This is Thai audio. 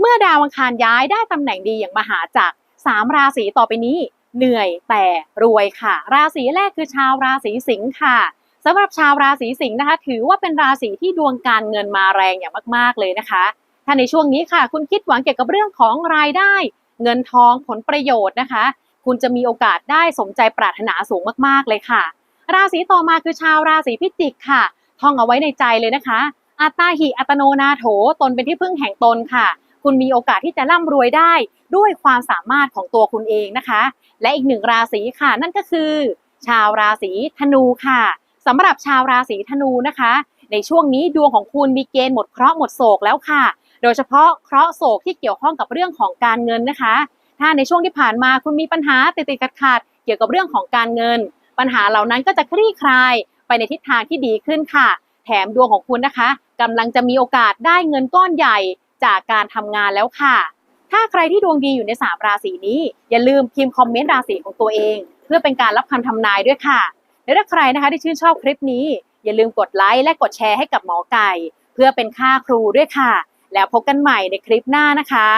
เมื่อดาวอังคารย้ายได้ตำแหน่งดีอย่างมหาจักรสามราศีต่อไปนี้ เหนื่อยแต่รวยค่ะ ราศีแรกคือชาวราศีสิงค์ค่ะสำหรับชาวราศีสิงห์นะคะ ถือว่าเป็นราศีที่ดวงการเงินมาแรงอย่างมากๆเลยนะคะ ถ้าในช่วงนี้ค่ะ คุณคิดหวังเกี่ยวกับเรื่องของรายได้ เงินทองผลประโยชน์นะคะ คุณจะมีโอกาสได้สมใจปรารถนาสูงมากๆเลยค่ะ ราศีต่อมาคือชาวราศีพิจิกค่ะ ท่องเอาไว้ในใจเลยนะคะอัตตาหิอัตโนนาโถตนเป็นที่พึ่งแห่งตนค่ะ คุณมีโอกาสที่จะร่ำรวยได้ด้วยความสามารถของตัวคุณเองนะคะ และอีกหนึ่งราศีค่ะ นั่นก็คือ ชาวราศีธนูค่ะสำหรับชาวราศีธนูนะคะ ในช่วงนี้ดวงของคุณมีเกณฑ์หมดเคราะห์หมดโศกแล้วค่ะ โดยเฉพาะเคราะห์โศกที่เกี่ยวข้องกับเรื่องของการเงินนะคะ ถ้าในช่วงที่ผ่านมาคุณมีปัญหาติดติดขัดขัดเกี่ยวกับเรื่องของการเงิน ปัญหาเหล่านั้นก็จะคลี่คลายไปในทิศทางที่ดีขึ้นค่ะ แถมดวงของคุณนะคะกำลังจะมีโอกาสได้เงินก้อนใหญ่ จากการทำงานแล้วค่ะ ถ้าใครที่ดวงดีอยู่ใน 3 ราศีนี้ อย่าลืมพิมพ์คอมเมนต์ราศีของตัวเอง เพื่อเป็นการรับคำทำนายด้วยค่ะ และถ้าใครนะคะที่ชื่นชอบคลิปนี้ อย่าลืมกดไลค์และกดแชร์ให้กับหมอไก่ เพื่อเป็นค่าครูด้วยค่ะ แล้วพบกันใหม่ในคลิปหน้านะคะ